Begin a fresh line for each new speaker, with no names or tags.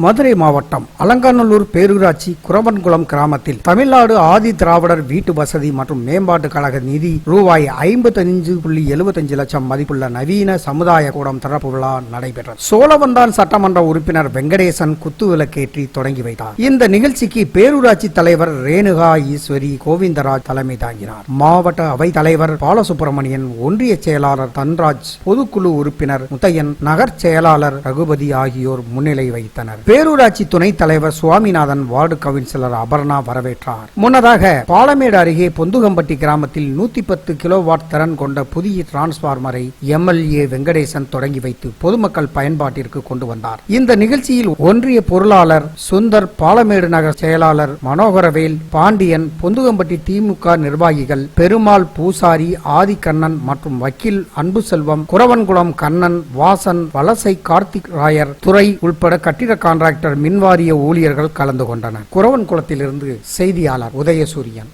மதுரை மாவட்டம் அலங்காநல்லூர் பேரூராட்சி குரவன்குளம் கிராமத்தில் தமிழ்நாடு ஆதி திராவிடர் வீட்டு வசதி மற்றும் மேம்பாட்டு கழக நிதி ரூபாய் ஐம்பத்தஞ்சு புள்ளி எழுபத்தஞ்சு லட்சம் மதிப்புள்ள நவீன சமுதாய கூடம் திறப்பு விழா நடைபெற்றது. சோழவந்தான் சட்டமன்ற உறுப்பினர் வெங்கடேசன் குத்துவிளக்கேற்றி தொடங்கி வைத்தார். இந்த நிகழ்ச்சிக்கு பேரூராட்சி தலைவர் ரேணுகா ஈஸ்வரி கோவிந்தராஜ் தலைமை தாங்கினார். மாவட்ட அவை தலைவர் பாலசுப்பிரமணியன் ஒன்றிய செயலாளர் தன்ராஜ் பொதுக்குழு உறுப்பினர் முத்தையன் நகர் செயலாளர் ரகுபதி ஆகியோர் முன்னிலை வைத்தனர் பேரூராட்சி துணைத் தலைவர் சுவாமிநாதன் வார்டு கவுன்சிலர் அபர்ணா வரவேற்றார். முன்னதாக பாலமேடு அருகே பொந்துகம்பட்டி கிராமத்தில் நூத்தி பத்து கிலோவாட் திறன் கொண்ட புதிய டிரான்ஸ்பார்மரை எம்எல்ஏ வெங்கடேசன் தொடங்கி வைத்து பொதுமக்கள் பயன்பாட்டிற்கு கொண்டு வந்தார். இந்த நிகழ்ச்சியில் ஒன்றிய பொருளாளர் சுந்தர் பாலமேடு நகர் செயலாளர் மனோகரவேல் பாண்டியன் பொந்துகம்பட்டி திமுக நிர்வாகிகள் பெருமாள் பூசாரி ஆதிக்கண்ணன் மற்றும் வக்கீல் அன்பு செல்வம் குரவன்குளம் கண்ணன் வாசன் வலசை கார்த்திக் ராயர் துறை உள்பட கட்டிடக்கார கான்ட்ராக்டர் மின்வாரிய ஊழியர்கள் கலந்து கொண்டனர். குரவன் குளத்திலிருந்து செய்தியாளர் உதயசூரியன்.